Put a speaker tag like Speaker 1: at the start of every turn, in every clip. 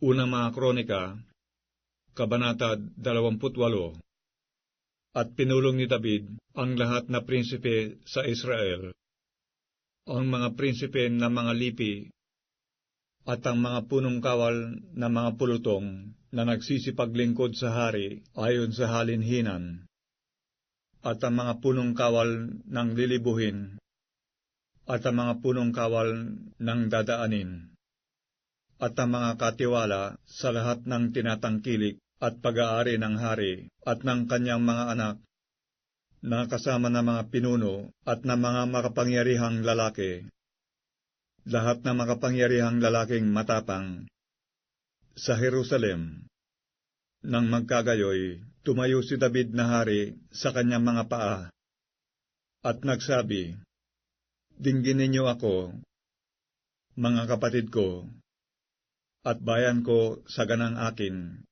Speaker 1: Unang mga kronika, Kabanata 28 At pinulong ni David ang lahat na prinsipe sa Israel, ang mga prinsipe na mga lipi, at ang mga punong kawal na mga pulutong na nagsisipaglingkod sa hari ayon sa halinhinan, at ang mga punong kawal ng lilibuhin, at ang mga punong kawal ng dadaanin, at ang mga katiwala sa lahat ng tinatangkilik at pag-aari ng hari at ng kanyang mga anak, na kasama ng mga pinuno at ng mga makapangyarihang lalaki, lahat ng makapangyarihang lalaking matapang, sa Jerusalem. Nang magkagayoy, tumayo si David na hari sa kanyang mga paa, at nagsabi, Dinggin ninyo ako, mga kapatid ko, at bayan ko sa ganang akin.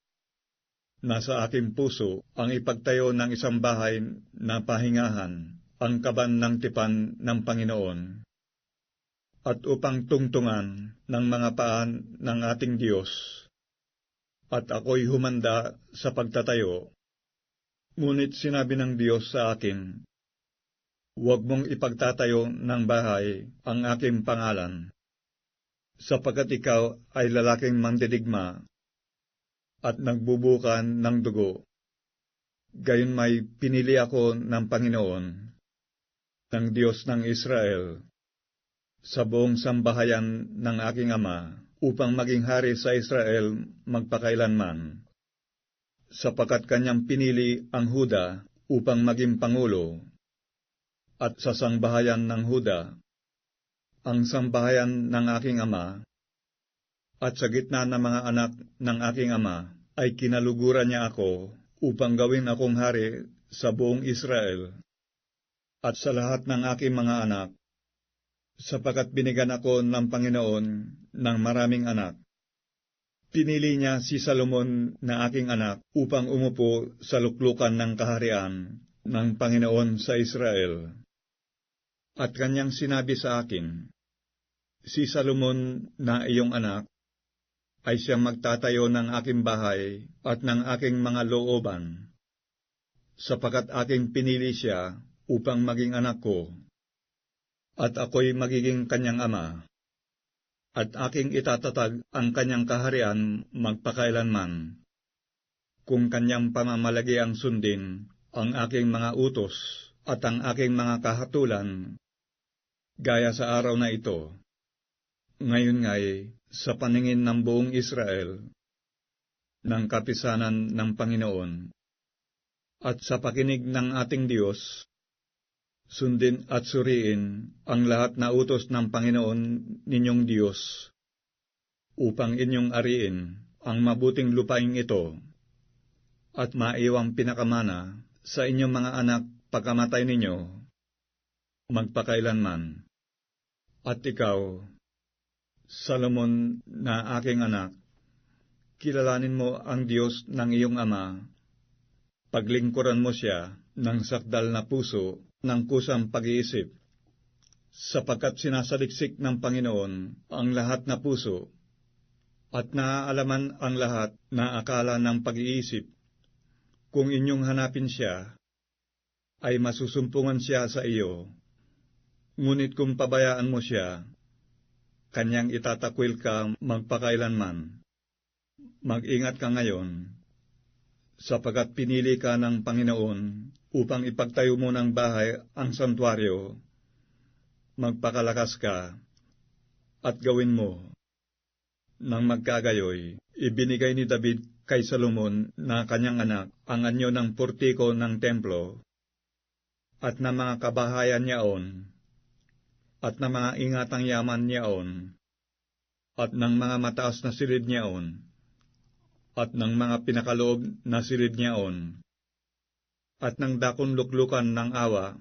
Speaker 1: Nasa aking puso ang ipagtayo ng isang bahay na pahingahan, ang kaban ng tipan ng Panginoon, at upang tungtungan ng mga paan ng ating Diyos. At ako'y humanda sa pagtatayo. Ngunit sinabi ng Diyos sa akin, Huwag mong ipagtatayo ng bahay ang aking pangalan, sapagkat ikaw ay lalaking mandidigma at nagbubukan ng dugo. Gayon may pinili ako ng Panginoon, ng Diyos ng Israel, sa buong sambahayan ng aking ama, upang maging hari sa Israel magpakailanman, sapagkat kanyang pinili ang Huda upang maging pangulo, at sa sangbahayan ng Huda, ang sambahayan ng aking ama, at sa gitna ng mga anak ng aking ama, ay kinaluguran niya ako upang gawin akong hari sa buong Israel, at sa lahat ng aking mga anak, sapagkat binigyan ako ng Panginoon ng maraming anak. Pinili niya si Salomon na aking anak upang umupo sa luklukan ng kaharian ng Panginoon sa Israel. At kanyang sinabi sa akin, Si Salomon na iyong anak, ay siyang magtatayo ng aking bahay at ng aking mga looban, sapagkat aking pinili siya upang maging anak ko, at ako'y magiging kanyang ama, at aking itatatag ang kanyang kaharian magpakailanman, kung kanyang pamamalagi ang sundin ang aking mga utos at ang aking mga kahatulan gaya sa araw na ito. Ngayon nga'y sa paningin ng buong Israel, ng kapisanan ng Panginoon, at sa pakinig ng ating Diyos, sundin at suriin ang lahat na utos ng Panginoon ninyong Diyos, upang inyong ariin ang mabuting lupaing ito, at maiwang pinakamana sa inyong mga anak pagkamatay ninyo, magpakailanman. At ikaw, Salomon na aking anak, kilalanin mo ang Diyos ng iyong ama. Paglingkuran mo siya ng sakdal na puso ng kusang pag-iisip, sapagkat sinasaliksik ng Panginoon ang lahat na puso, at naaalaman ang lahat na akala ng pag-iisip. Kung inyong hanapin siya, ay masusumpungan siya sa iyo Ngunit kung pabayaan mo siya, kanyang itatakwil ka magpakailanman. Mag-ingat ka ngayon, sapagat pinili ka ng Panginoon upang ipagtayo mo ng bahay ang santuaryo. Magpakalakas ka at gawin mo. Nang magkagayoy, ibinigay ni David kay Salomon na kanyang anak ang anyo ng portiko ng templo at na mga kabahayan niyaon at ng mga ingatang yaman niyaon, at ng mga mataas na silid niyaon, at ng mga pinakaloob na silid niyaon, at ng dakon luklukan ng awa,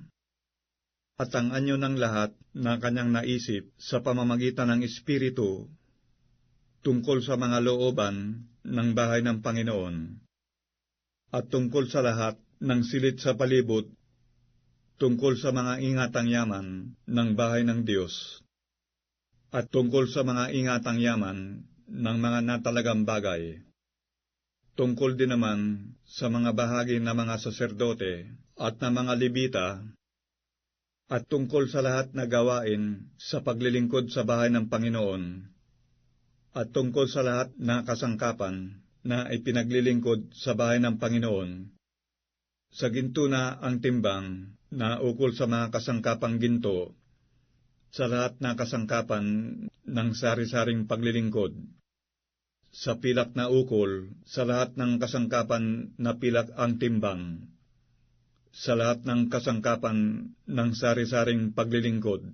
Speaker 1: at ang anyo ng lahat na kanyang naisip sa pamamagitan ng Espiritu tungkol sa mga looban ng bahay ng Panginoon, at tungkol sa lahat ng silid sa palibot tungkol sa mga ingatang yaman ng bahay ng Diyos, at tungkol sa mga ingatang yaman ng mga natalagang bagay. Tungkol din naman sa mga bahagi ng mga saserdote at ng mga libita at tungkol sa lahat na gawain sa paglilingkod sa bahay ng Panginoon at tungkol sa lahat na kasangkapan na ipinaglilingkod sa bahay ng Panginoon. Sa ginto na ang timbang na ukol sa mga kasangkapang ginto, sa lahat na kasangkapan ng sari-saring paglilingkod. Sa pilak na ukol, sa lahat ng kasangkapan na pilak ang timbang. Sa lahat ng kasangkapan ng sari-saring paglilingkod.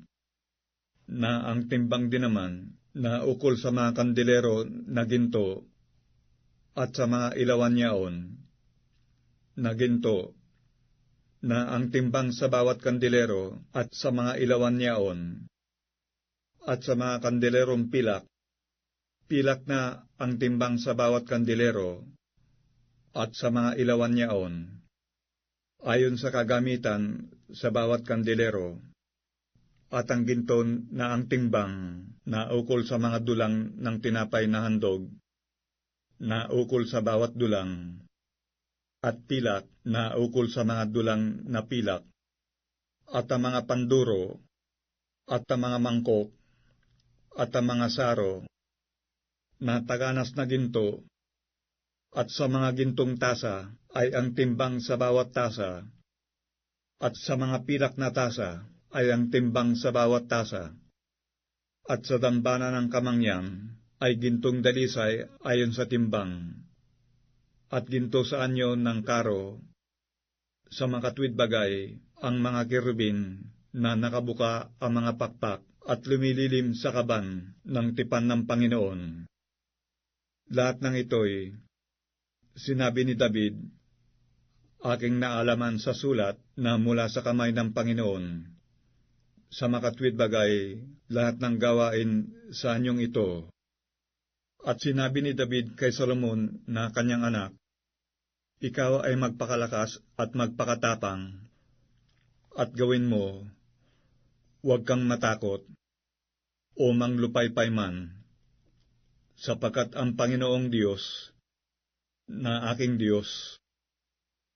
Speaker 1: Na ang timbang din naman na ukol sa mga kandilero na ginto at sa mga ilawan niyaon na ginto na ang timbang sa bawat kandilero at sa mga ilawan niyaon at sa mga kandilerong pilak, pilak na ang timbang sa bawat kandilero at sa mga ilawan niyaon, ayon sa kagamitan sa bawat kandilero, at ang ginton na ang timbang na ukol sa mga dulang ng tinapay na handog, na ukol sa bawat dulang, at pilak na ukol sa mga dulang na pilak, at ang mga panduro, at ang mga mangkok, at ang mga saro, na taganas na ginto, at sa mga gintong tasa ay ang timbang sa bawat tasa, at sa mga pilak na tasa ay ang timbang sa bawat tasa, at sa dambana ng kamangyan ay gintong dalisay ayon sa timbang, at ginto sa anyo ng karo, sa makatwid bagay ang mga kirubin na nakabuka ang mga pakpak at lumililim sa kaban ng tipan ng Panginoon. Lahat ng ito'y sinabi ni David, aking naalaman sa sulat na mula sa kamay ng Panginoon. Sa makatwid bagay, lahat ng gawain sa anyong ito. At sinabi ni David kay Solomon na kanyang anak, ikaw ay magpakalakas at magpakatapang, at gawin mo, huwag kang matakot, o manglupaypay man, sapagkat ang Panginoong Diyos, na aking Diyos,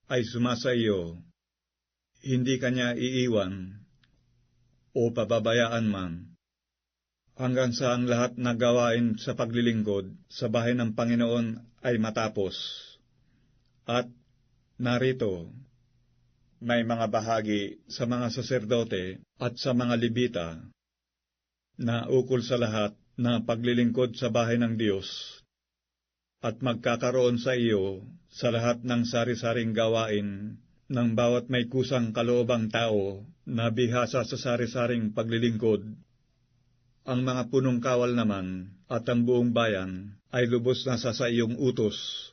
Speaker 1: ay sumasa iyo, hindi kanya iiwan, o pababayaan man, hanggang sa ang lahat na gawain sa paglilingkod sa bahay ng Panginoon ay matapos. At narito, may mga bahagi sa mga saserdote at sa mga libita na ukol sa lahat na paglilingkod sa bahay ng Diyos at magkakaroon sa iyo sa lahat ng sari-saring gawain ng bawat may kusang kaloobang tao na bihasa sa sari-saring paglilingkod. Ang mga punong kawal naman at ang buong bayan ay lubos na sa sa iyong utos